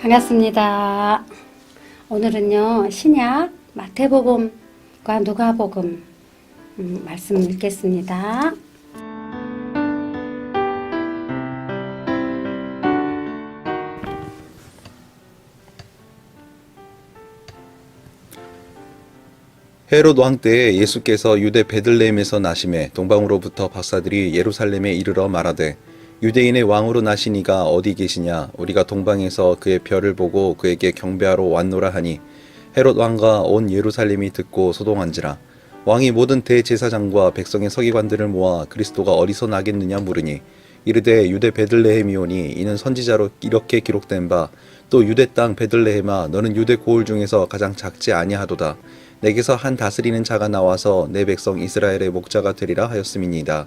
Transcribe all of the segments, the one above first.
반갑습니다. 오늘은요, 신약 마태복음과 누가복음 음, 말씀 읽겠습니다. 헤롯 왕 때에 예수께서 유대 베들레헴에서 나심에 동방으로부터 박사들이 예루살렘에 이르러 말하되 유대인의 왕으로 나시니가 어디 계시냐? 우리가 동방에서 그의 별을 보고 그에게 경배하러 왔노라 하니 헤롯 왕과 온 예루살렘이 듣고 소동한지라. 왕이 모든 대제사장과 백성의 서기관들을 모아 그리스도가 어디서 나겠느냐 물으니 이르되 유대 베들레헴이오니 이는 선지자로 이렇게 기록된 바 또 유대 땅 베들레헴아 너는 유대 고을 중에서 가장 작지 아니하도다. 내게서 한 다스리는 자가 나와서 내 백성 이스라엘의 목자가 되리라 하였음이니이다.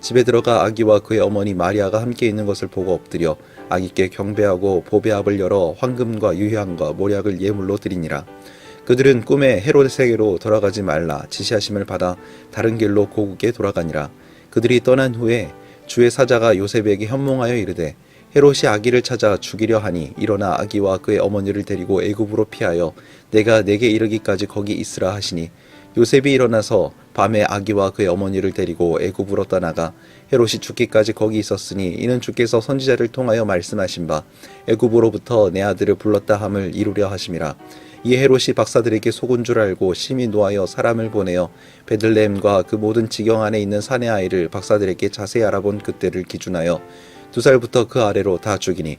집에 들어가 아기와 그의 어머니 마리아가 함께 있는 것을 보고 엎드려 아기께 경배하고 보배압을 열어 황금과 유향과 모략을 예물로 드리니라. 그들은 꿈에 헤롯에게로 돌아가지 말라 지시하심을 받아 다른 길로 고국에 돌아가니라. 그들이 떠난 후에 주의 사자가 요셉에게 현몽하여 이르되 헤롯이 아기를 찾아 죽이려 하니 일어나 아기와 그의 어머니를 데리고 애굽으로 피하여 내가 내게 이르기까지 거기 있으라 하시니 요셉이 일어나서 밤에 아기와 그의 어머니를 데리고 애굽으로 떠나가 헤롯이 죽기까지 거기 있었으니 이는 주께서 선지자를 통하여 말씀하신 바 애굽으로부터 내 아들을 불렀다 함을 이루려 하심이라. 이에 헤롯이 박사들에게 속은 줄 알고 심히 노하여 사람을 보내어 베들레헴과 그 모든 지경 안에 있는 사내 아이를 박사들에게 자세히 알아본 그때를 기준하여 두 살부터 그 아래로 다 죽이니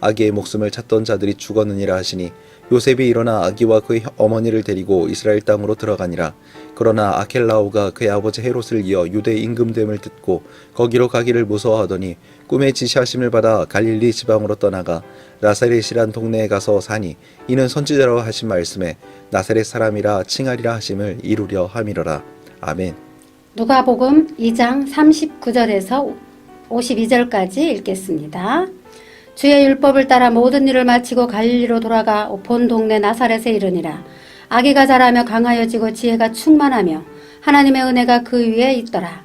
아기의 목숨을 찾던 자들이 죽었느니라 하시니 요셉이 일어나 아기와 그의 어머니를 데리고 이스라엘 땅으로 들어가니라. 그러나 아켈라오가 그의 아버지 헤롯을 이어 유대 임금됨을 듣고 거기로 가기를 무서워하더니 꿈에 지시하심을 받아 갈릴리 지방으로 떠나가 나사렛이란 동네에 가서 사니 이는 선지자라고 하신 말씀에 나사렛 사람이라 칭하리라 하심을 이루려 함이로라. 아멘. 누가복음 2장 39절에서 52절까지 읽겠습니다. 주의 율법을 따라 모든 일을 마치고 갈릴리로 돌아가 본 동네 나사렛에 이르니라. 아기가 자라며 강하여지고 지혜가 충만하며 하나님의 은혜가 그 위에 있더라.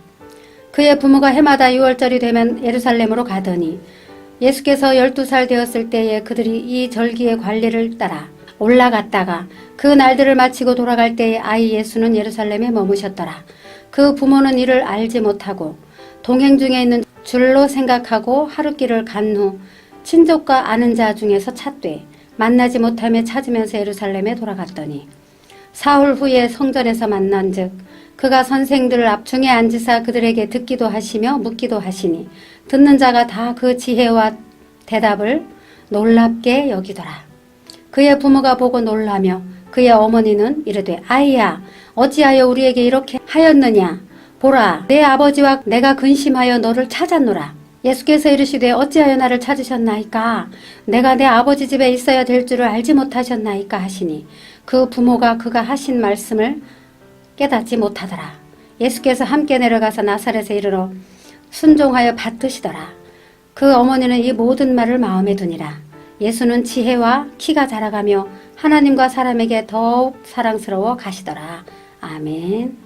그의 부모가 해마다 6월절이 되면 예루살렘으로 가더니 예수께서 12살 되었을 때에 그들이 이 절기의 관리를 따라 올라갔다가 그 날들을 마치고 돌아갈 때에 아이 예수는 예루살렘에 머무셨더라. 그 부모는 이를 알지 못하고 동행 중에 있는 줄로 생각하고 하루길을 간 후 친족과 아는 자 중에서 찾되 만나지 못하며 찾으면서 예루살렘에 돌아갔더니 사흘 후에 성전에서 만난즉 그가 선생들을 앞중에 앉으사 그들에게 듣기도 하시며 묻기도 하시니 듣는 자가 다 그 지혜와 대답을 놀랍게 여기더라. 그의 부모가 보고 놀라며 그의 어머니는 이르되 아이야 어찌하여 우리에게 이렇게 하였느냐 보라 내 아버지와 내가 근심하여 너를 찾았노라 예수께서 이르시되 어찌하여 나를 찾으셨나이까 내가 내 아버지 집에 있어야 될 줄을 알지 못하셨나이까 하시니 그 부모가 그가 하신 말씀을 깨닫지 못하더라 예수께서 함께 내려가서 나사렛에 이르러 순종하여 받드시더라 그 어머니는 이 모든 말을 마음에 두니라 예수는 지혜와 키가 자라가며 하나님과 사람에게 더욱 사랑스러워 가시더라. 아멘.